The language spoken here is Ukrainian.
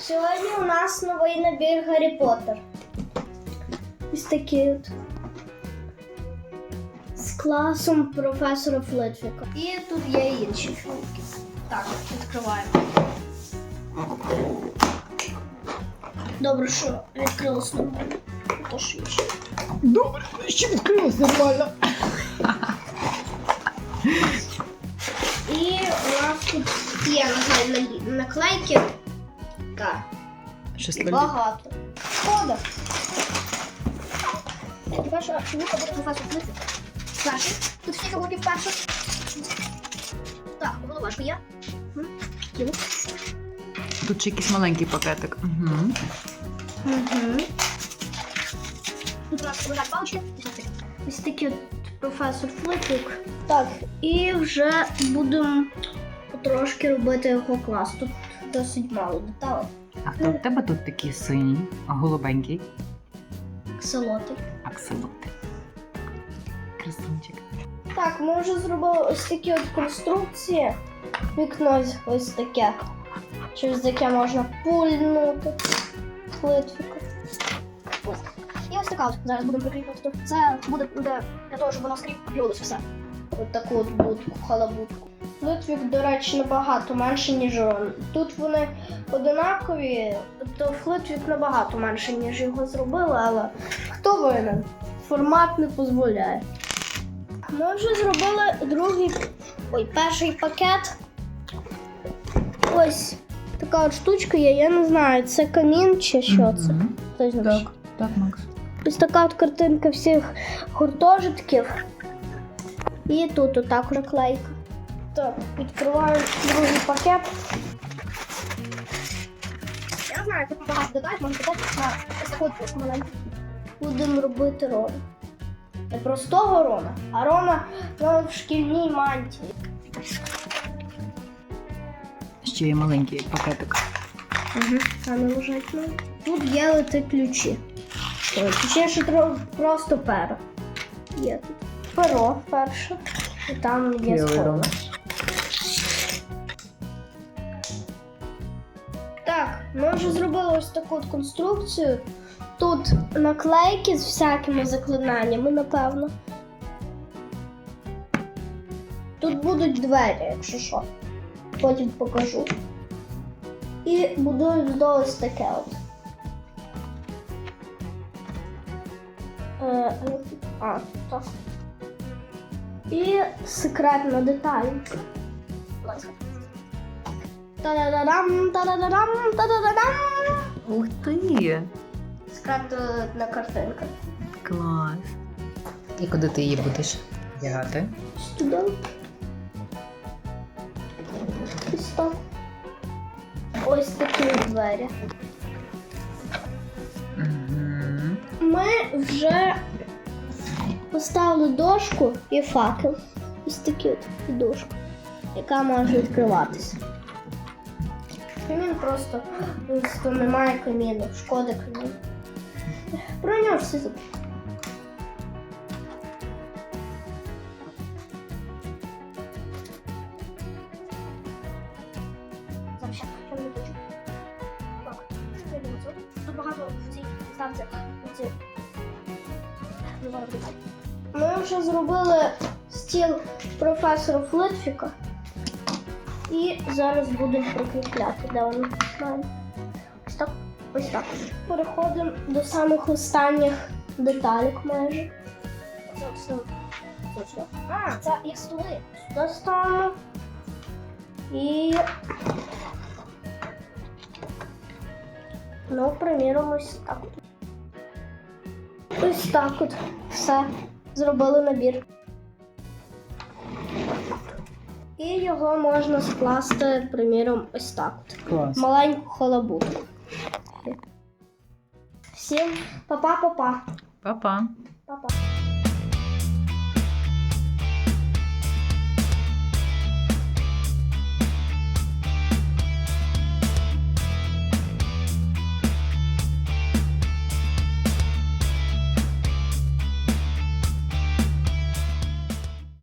Сьогодні у нас новий набір Гаррі Поттер. Ось такий от. З класом професора Флитвіка. І тут є інші фігурки. Так, відкриваємо. Добре, що відкрилось нормально. То що ще. Добре, що відкрилось нормально. І у нас тут є на наклейки. Щось І багато. Шкода. Буде. Перший. Тут всі фігурки вперше. Так, було важко кіно. Тут ще якийсь маленький пакетик. Угу. Угу. Тут у нас лежать палички. Ось такий от професор Флитвік. Так, і вже будемо потрошки робити його клас. Тут досить мало деталей. А хто в тебе тут такий синій, голубенький? Аксолоти. Акселоти. Красунчик. Так, ми вже зробили ось такі от конструкції. Вікно ось- таке, через яке можна пульнути Флитвіка. Ось. І ось така от зараз будемо прикріплювати. Це буде для, для того, щоб воно скріплювалося все. Ось таку от будку, халабутку. Флитвік, до речі, набагато менше, ніж Рон. Тут вони одинакові, тобто Флитвік набагато менше, ніж його зробили, але хто винен? Формат не дозволяє. Ми вже зробили другий, ой, перший пакет. Ось така от штучка є, я не знаю, це камін чи що це. Хтось знає. Так, так, Макс. Ось така от картинка всіх гуртожитків. І тут отак наклейка. Так, відкриваю другий пакет. Я знаю, тут багато деталей, можна додати на таку маленьку. Будемо робити рона. Не простого рона, а рона ну, в шкільній мантії. Ще є маленький пакетик. Угу. Лежать ну. Тут є лити ключі. Ой, Точніше, просто перо. Є тут. Перо перше. І там є схова. Так, ми вже зробили ось таку от конструкцію. Тут наклейки з всякими заклинаннями, напевно. Тут будуть двері, якщо що. Потім покажу. І будую ось таке от. Е, а, так. І секретна деталь. Та-да-да-дам, та-да-да-дам, та-да-да-дам. Ух ти! Секретна картинка. Клас. І куди ти її будеш вдягати? Сюди. Ось так. Ось такі двері. Ми вже поставили дошку і факел. Ось такі от і дошка, яка може відкриватися. Камін просто, просто немає каміну, шкода каміну. Про нього я думаю, тут- багато в цій ставці. ці Ми вже зробили стіл професора Флитфіка. І зараз будемо прикріпляти, де вони маємо. Ось так. Ось так. Переходимо до самих останніх деталек майже. Це все. А, це як столи. Сюди ставимо. І. Ну, приміром, ось так. Ось так от. Все. Зробили набір. І його можна скласти, приміром, ось так. Клас. Маленьку халабуту. Всім па-па-па-па. Па-па. Па-па.